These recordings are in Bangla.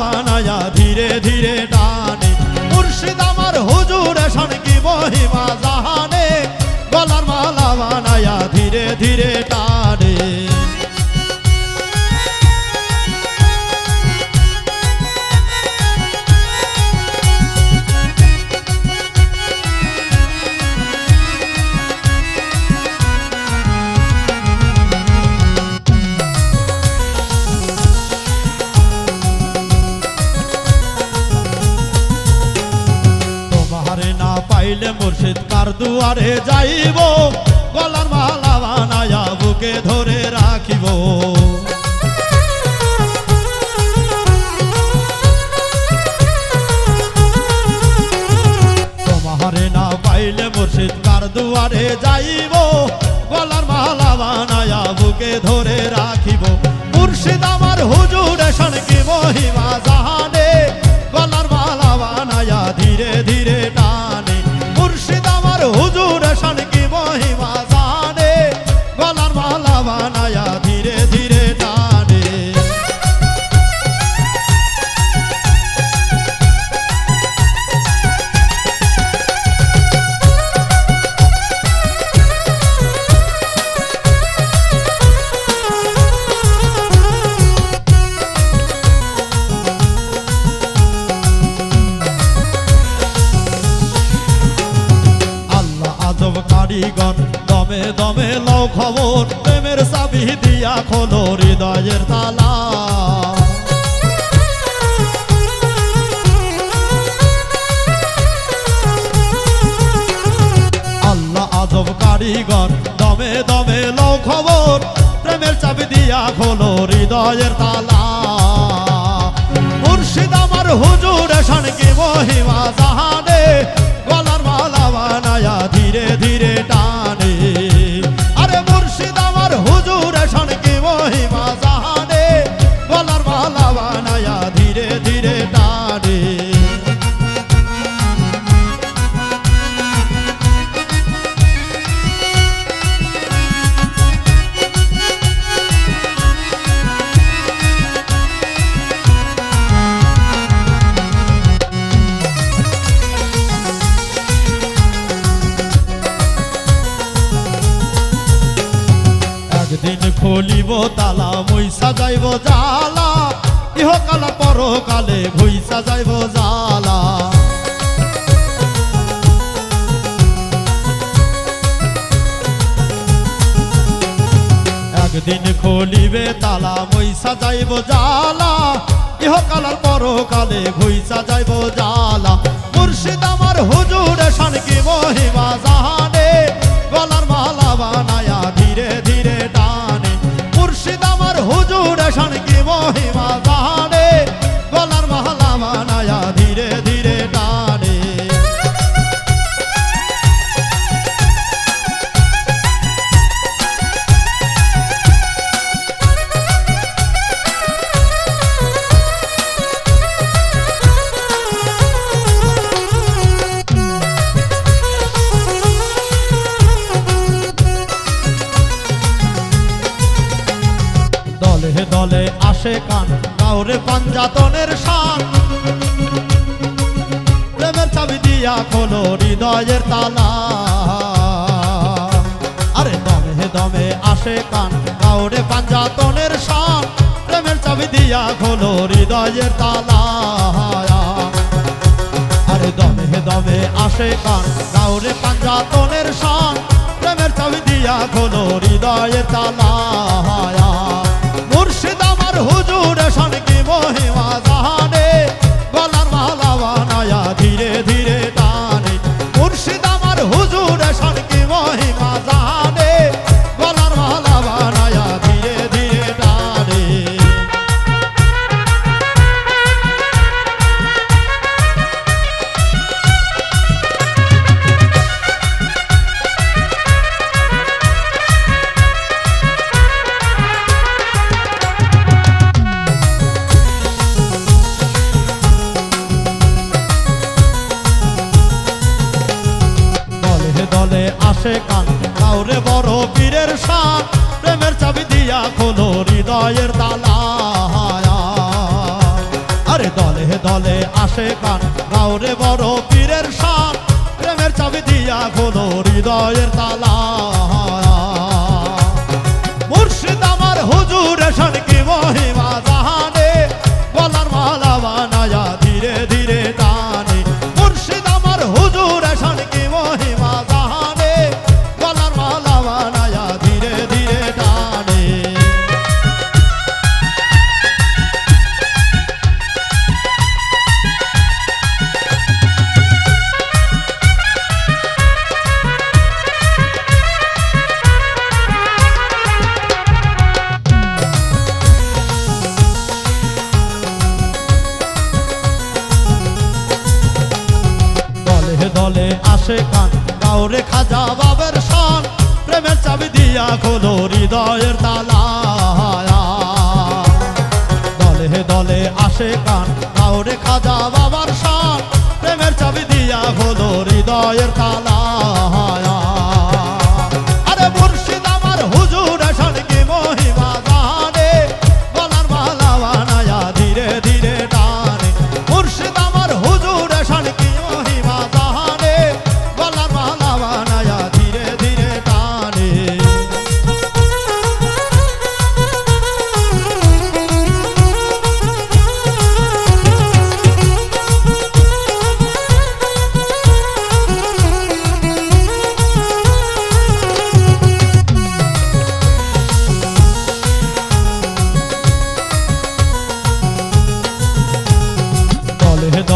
বানায়া ধীরে ধীরে টানি। মুর্শিদ আমার হুজুর শান কি মহিমা জাহানে কার দুয়ারে যাইব গলার মালা বানায়া বুকে ধরে রাখিব। দমে দমে লও খবর, প্রেমের চাবি দিয়া খোলো হৃদয়ের তালা। আল্লাহ আজব কারিগর, দমে দমে লও খবর, প্রেমের চাবি দিয়া খোলো হৃদয়ের তালা। মুর্শিদ আমার হুজুর শানকি মহিমা খুলিব তালা, মুই সাজাইব জালা। ইহকালা পরকালে ভুই সাজাইব জালা। একদিন খুলিবে তালা, মুই সাজাইব জালা। ইহকালার পরকালে ভুই সাজাইব জালা। দলে আসে কান, কাউরে পাঞ্জাতনের শান। প্রেমের চাবি দিয়া খোলো হৃদয়ের তালা। আরে দমে দমে আসে কান, কাউরে পাঞ্জাতনের শান। প্রেমের চাবি দিয়া খোলো হৃদয়ের তালা। আরে দমে দমে আসে কান, কাউরে পাঞ্জাতনের শান। প্রেমের চাবি দিয়া খোলো হৃদয়ের তালা। হুজুর সনকি মহিমা দলে আসে কান। কাউরে বড় পীরের শান, প্রেমের চাবি দিয়া খোলো হৃদয় হৃদয়ের তালা আরে দলে দলে আসে কান, কাউরে বড় পীরের শান, প্রেমের চাবি দিয়া খোলো হৃদয়ের তালা আসে কান কাউরে খাজা বাবার শান। প্রেমের চাবি দিয়া হলো হৃদয়ের তালা।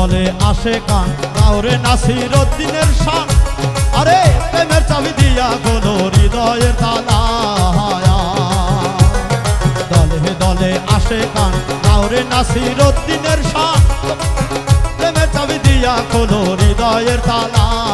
দলে আসে কান। কাউরে নাসির উদ্দিনের শান। আরে, প্রেমের চাবি দিয়া কোনো হৃদয়ের তালা দলে দলে আসে কান। কাউরে নাসির উদ্দিনের শান। প্রেমের চাবি দিয়া কোনো হৃদয়ের তালা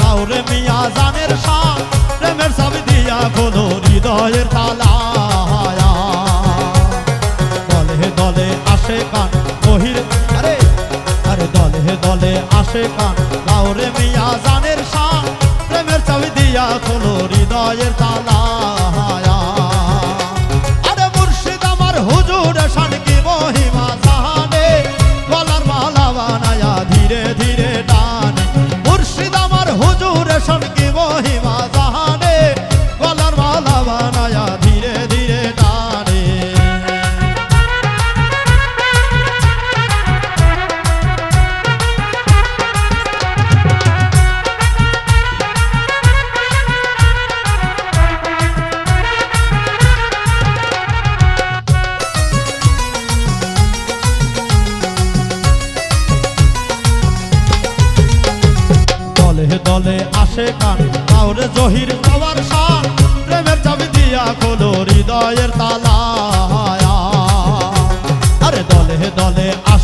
কান মিয়া জানের প্রেমের চাবি দিয়া খোলো হৃদয়ের তালা দলে দলে আসে কান, বহির, আরে আরে দলে দলে আসে কান, কাউরে মিয়া জানের শান, প্রেমের সব দিয়া খোলো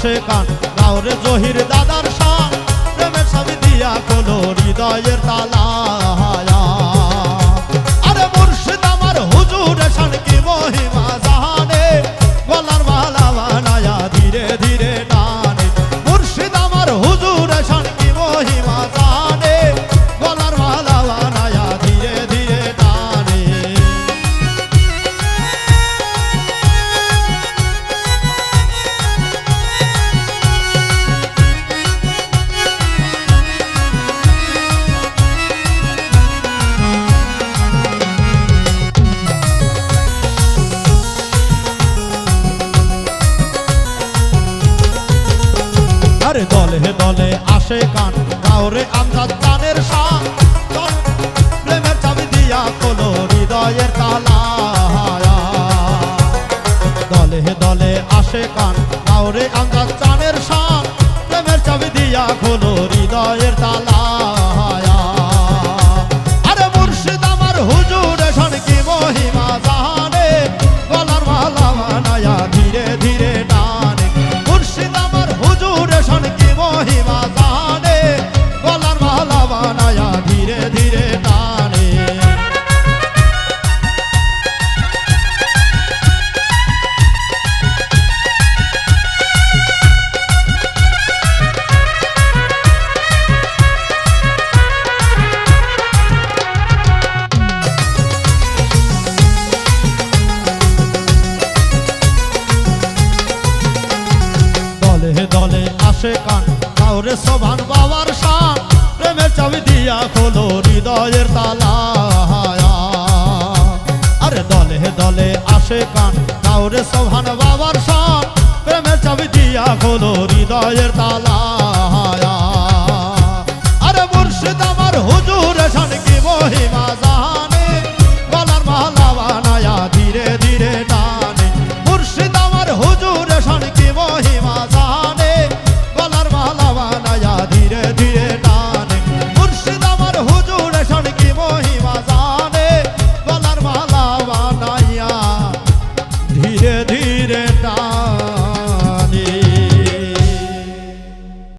আসে কান। কাউরে জহির দাদার সাং প্রেমের সাবি দিয়া খোলো হৃদয়ের তালা। আর দলে দলে আসে কান কাউরে আমরা গানের সান প্রেমের চাবি দিয়া কোনো হৃদয়ের তালা। দলে দলে আসে কান কাউরে আমরা গানের সান প্রেমের চাবি দিয়া খোলো হৃদয়ের তালা। সবান বাবার শান প্রেমের চাবি দিয়া খোলো হৃদয়ের তালা। আরে দলে দলে আসে কান কাউরে সোভান বাবার শান প্রেমের চাবি দিয়া খোলো হৃদয়ের তালা। আরে মুর্শিদ